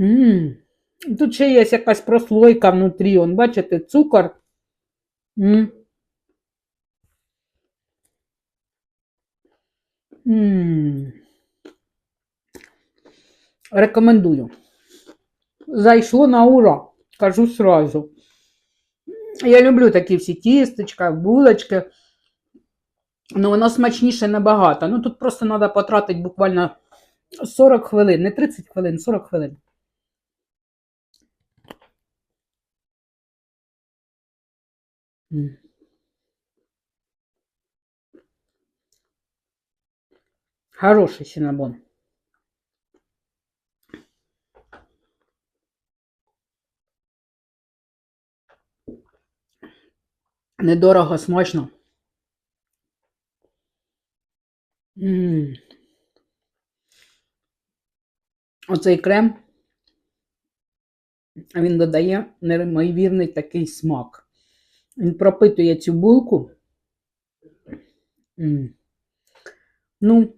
М. Тут ще є якась прослойка внутрі. Он, бачите, цукор. М. М. Рекомендую. Зайшло на ура, кажу сразу. Я люблю такі всі тістечка, булочки. Ну, воно смачніше набагато. Ну, тут просто треба потратити буквально 40 хвилин, не 30 хвилин, 40 хвилин. Хороший синабон. Недорого, смачно. М. Оцей крем, він додає неймовірний такий смак. Він пропитує цю булку. Ну,